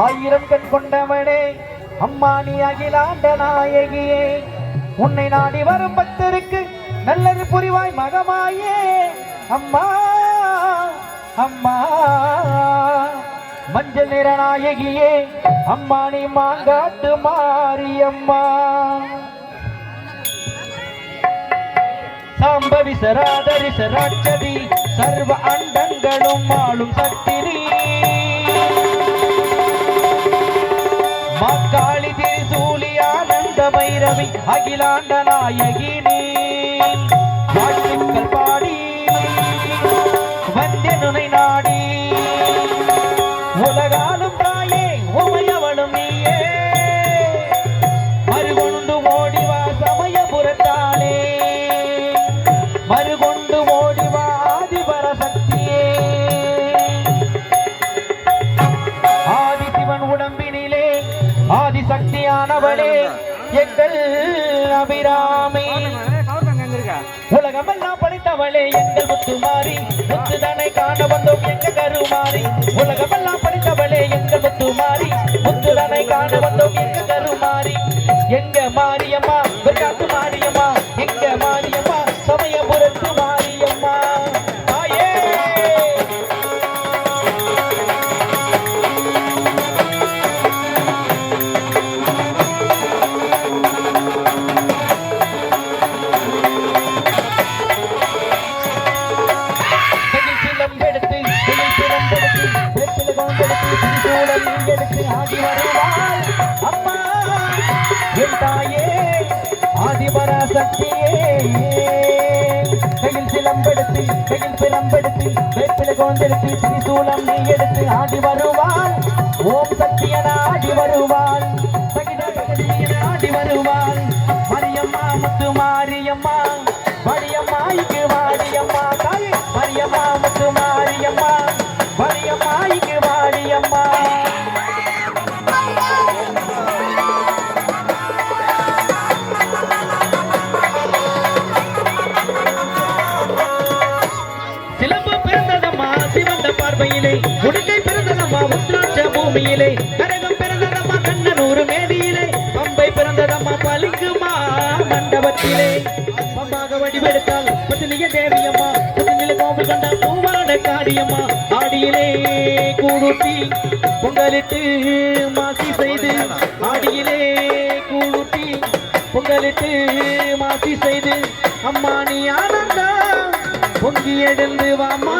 ஆயிரம் கண் கொண்டவனே அம்மா நீ அகிலாண்ட நாயகியே. உன்னை நாடி வரும் பக்தருக்கு நல்லது புரிவாய் மகமாயே. அம்மா அம்மா மஞ்சள் நிற நாயகியே அம்மா நீ மாங்காட்டு மாரியம்மா. சாம்பவி சராதரி சராட்சதி சர்வ அண்டங்களும் ஆளும் சக்திரி மக்காளி திரிசூலி ஆனந்த பைரவி அகிலாண்ட நாயகினி. வாழ்த்துக்கள் பாடி. வந்தனுனை நாடி. உலக எங்கள் அபிராமி. உலகமெல்லாம் படைத்தவளே எங்கள் முத்துமாரி. முத்துதனை காண வந்தோம் எங்க கருமாரி. உலகமெல்லாம் படைத்தவளே எங்கள் முத்துமாரி. முத்துதனை காண வந்தோம் எங்க கருமாரி. எங்க மாரியம்மா கையில் சிலம்பெடுத்து, கையில் பிரம்பெடுத்து, வேப்பிலை கோந்தெடுத்து, திரிசூலம் நீ எடுத்து ஆடி வருவாள். ஓம் சக்தி ஆடி வருவாள் ஆடி வருவாள் மரியம்மா முத்துமா பூமியிலே கரகம் பிறந்ததம்மா கண்ணனூர் மேதியிலே பம்பை பிறந்ததம்மா பளிங்குமா மண்டபத்திலே. பம்பாக வடிவெடுத்தால் பத்தினிய தேவியம்மா பத்தினில கோபு கண்ட பூவான காரியம்மா ஆடியிலே கூடுத்தி பொங்கலிட்டு மாசி செய்து ஆடியிலே கூடுத்தி பொங்கலிட்டு மாசி செய்து அம்மா நீ ஆனந்தா பொங்கி எழுந்து வாமா.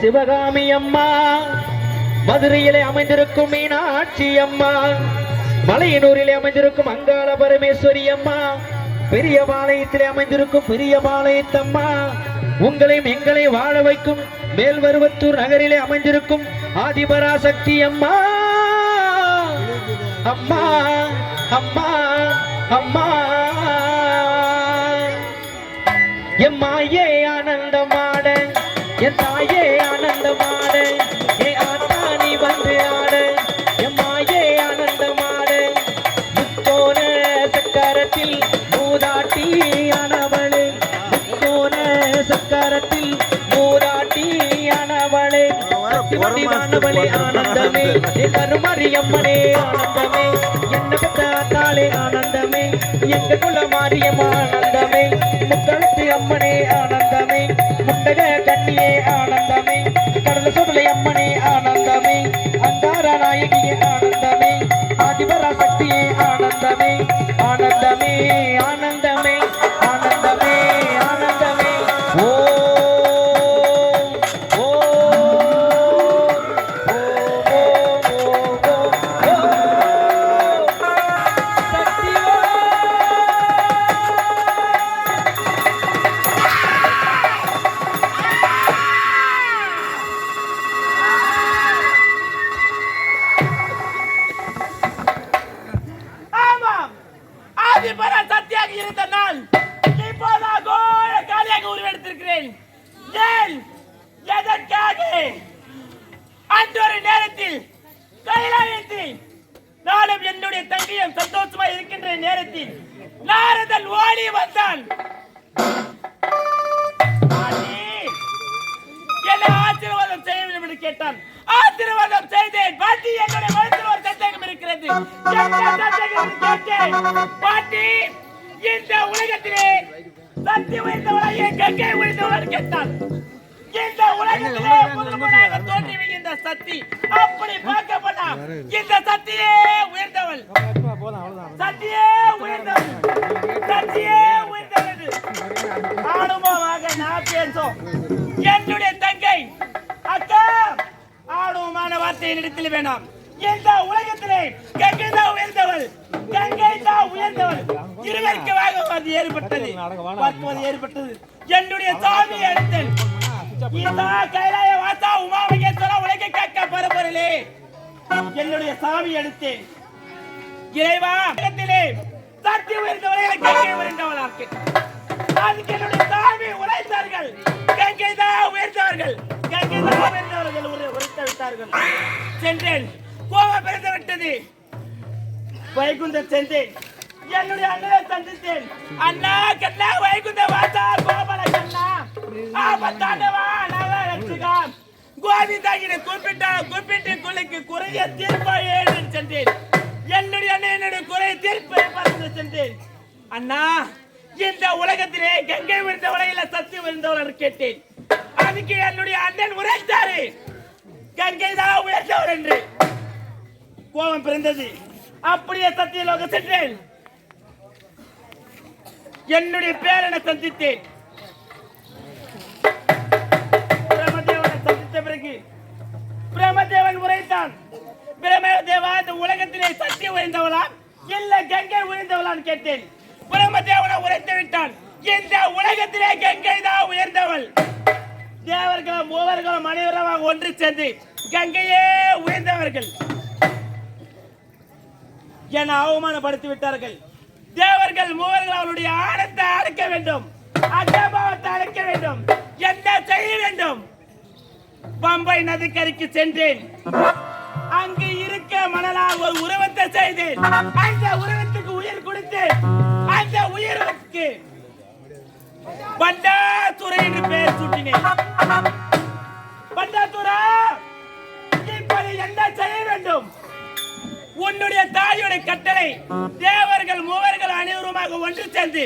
சிவகாமி அம்மா. மதுரையிலே அமைந்திருக்கும் மீனாட்சி அம்மா. மலையனூரிலே அமைந்திருக்கும் அங்காள பரமேஸ்வரி அம்மா. பெரிய பாளையத்திலே அமைந்திருக்கும் பெரிய பாளையத்தம்மா உங்களையும் எங்களை வாழ வைக்கும் மேல்வருவத்தூர் நகரிலே அமைந்திருக்கும் ஆதிபராசக்தி அம்மா. அம்மா அம்மா அம்மா. எம்மாயே ஆனந்தமாட என் தாயே சக்திமதிவானவளே ஆனந்தமே. ஏ கருமரியம்மனே ஆனந்தமே. என்ன பெற்றாலே ஆனந்தமே. எங்க குல மாரியம்மா ஆனந்தமே ஏன் எதற்காக அந்த ஒரு நேரத்தில் கைலாயத்தில் நானும் என்னுடைய தங்கையும் சந்தோஷமா இருக்கின்ற நேரத்தில் நாரதன் ஓடி வந்தான். பாட்டி, ஆசீர்வாதம் செய்ய வேண்டும் என்று கேட்டான். ஆசீர்வாதம் செய்தேன். பாட்டி என்னுடைய மனத்தில் ஒரு சந்தேகம் இருக்கிறது. கேட்டேன். பாட்டி இந்த உலகத்திலே சக்தி உயர்ந்தவளாகிய கங்கை உயர்ந்தவள் கேட்டான் இந்த உலகத்திலே முதன்முறையாக தோன்றி இந்த சக்தி அப்படி பார்க்க போனா இந்த சக்தியே உயர்ந்தவள். சக்தியே உயர்ந்தவள். சக்தியே உயர்ந்தவள் ஆணுமாவாக நான் பேசும் என்னுடைய தங்கை அக்கா ஆணுமான வார்த்தை இடத்தில் வேணாம். இந்த உலகத்திலே கங்கை தான் உயர்ந்தவள். கங்கை தான் உயர்ந்தவள் இருவருக்கு வாக்குவாது ஏற்பட்டது. வாக்குவாது ஏற்பட்டது. என்னுடைய சாமி அடித்தேன் இந்த கைலாய வாசா உமா மகேஸ்வரா உலகை கேட்க பரபரலே என்னுடைய சாமி எடுத்தேன். இறைவா உலகத்திலே சக்தி உயர்ந்தவளை கங்கை உயர்ந்தவளாக்கு அதுக்கு என்னுடைய சாமி உரைத்தார்கள். கங்கை தான் உயர்ந்தவர்கள். கங்கை தான் உயர்ந்தவர்கள். உரை- உரைத்து விட்டார்கள் சென்றேன். கோபம் பிறந்து விட்டது. வைகுந்த சென்றேன் என்னுடைய அண்ணனை சந்தித்தேன். அண்ணா கண்ணா வைகுந்த வாசா கோபால கண்ணா ஆபத்தாண்டவா நல்லா ரட்சிகா கோவிந்தாகினை கூப்பிட்டா கூப்பிட்டு குலைக்கு குறைய தீர்ப்பா சென்றேன். என்னுடைய அண்ணன் என்னுடைய குறைய தீர்ப்பை பார்த்து சென்றேன். அண்ணா இந்த உலகத்திலே கங்கை விழுந்த உலகில சத்து விழுந்தவள் கேட்டேன். அதுக்கு என்னுடைய அண்ணன் உரைத்தாரு. கங்கை தான் உயர்ந்தவர் என்று. கோபம் பிறந்தது. அப்படியே சத்தியலோக சென்றேன். என்னுடைய பேரனை சந்தித்தேன். பிரமதேவனை சந்தித்த பிறகு பிரமதேவன் உரைத்தான். பிரமதேவா இந்த உலகத்திலே சக்தி உயர்ந்தவளா? இல்ல கங்கை உயர்ந்தவளான்னு கேட்டேன். பிரமதேவனை உரைத்து விட்டான். இந்த உலகத்திலே கங்கை தான் உயர்ந்தவள். தேவர்களும் மூவர்களும் அனைவரும் ஒன்று சேர்ந்து கங்கையே உயர்ந்தவர்கள். என அவமானப்படுத்தி விட்டார்கள் தேவர்கள் மூவர்கள் அவளுடைய ஆனத்தை அடக்க வேண்டும். அஜபாவத்தை அடக்க வேண்டும். என்ன செய்ய வேண்டும்? பம்பை நதிக்கரைக்கு சென்றேன். அங்கு இருக்க மணலால் ஒரு உருவத்தை செய்தேன். அந்த உருவத்துக்கு உயிர் கொடுத்தேன் அந்த உயிருக்கு பண்டாத்துறை என்று பெயர் சூட்டினேன். பண்டாத்துரா இப்படி என்ன செய்ய வேண்டும்? உன்னுடைய தாயுடைய கட்டளை தேவர்கள் மூவர்கள் அனைவருமாக ஒன்று சேர்ந்து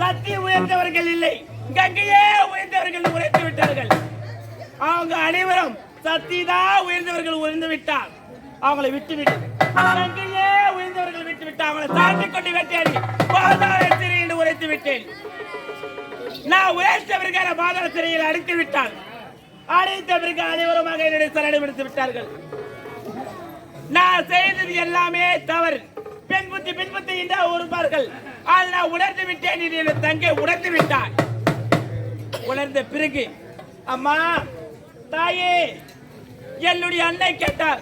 கத்தி உயர்ந்தவர்கள் இல்லை. கங்கையே உயர்ந்தவர்கள் உரைத்து விட்டார்கள். அவங்க அனைவரும் சக்தி தான் உயர்ந்தவர்கள் உயர்ந்து விட்டார். அவங்களை விட்டு விட்டு கங்கையே உயர்ந்தவர்கள் விட்டு விட்டு அவங்களை தாண்டி கொண்டு வெட்டியாடி பாதாள சிறையில் என்று உரைத்து விட்டேன். நான் உயர்த்தவர்கான பாதாள சிறையில் அடைத்து விட்டார் அடைத்த பிறகு அனைவருமாக என்னுடைய சரணம் எடுத்து விட்டார்கள். நான் செய்தது எல்லாமே தவறு. பெண் புத்தி பெண் புத்தி என்று ஒருப்பார்கள் ஆனால் நான் உணர்ந்து விட்டேன் என்று என் தங்கை உணர்ந்து விட்டார் உணர்ந்த பிறகு அம்மா தாயே என்னுடைய அன்னை கேட்டார்.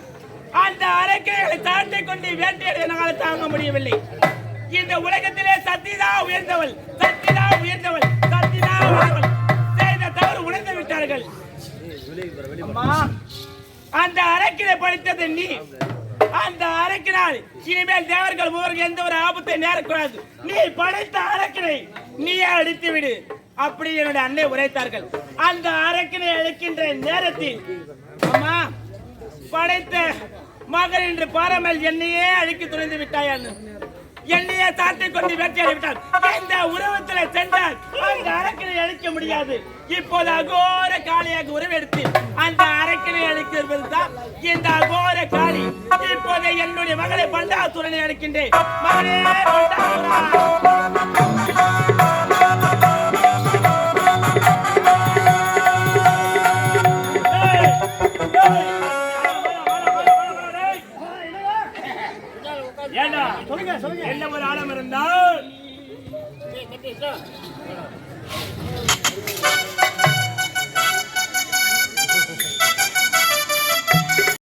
அந்த அரைக்கைகளை தாண்டி கொண்டு வேட்டையாட என்னால் தாங்க முடியவில்லை. இந்த உலகத்திலே சத்திதா உயர்ந்தவள் சத்திதா உயர்ந்தவள் சத்திதா உயர்ந்தவள் செய்த தவறு உணர்ந்து விட்டார்கள். அம்மா அந்த அரக்கினை படித்தது நீ. அந்த அரக்கினால் இனிமேல் தேவர்கள் மூவருக்கு எந்த ஒரு ஆபத்தை நேரக்கூடாது. நீ படைத்த அரக்கினை நீயே அடித்து விடு. அப்படி என்னுடைய அன்னை உரைத்தார்கள். அந்த அரக்கினை அழிக்கின்ற நேரத்தில் அம்மா படைத்த மகன் என்று பாரமல் என்னையே அழிக்க துணிந்து விட்டாயான்னு. என்னையே சாட்டை கொண்டு வேட்டையாடி விட்டார். இந்த உருவத்தில் சென்றால் அந்த அரக்கனை அழிக்க முடியாது. இப்போது அகோர காளியாக உருவெடுத்து அந்த அரக்கினை அழிக்கிறது தான் இந்த அகோர காளி. இப்போது என்னுடைய மகளை பண்டாசுரனை அழைக்கின்றேன். மகளே பண்டாசுரா.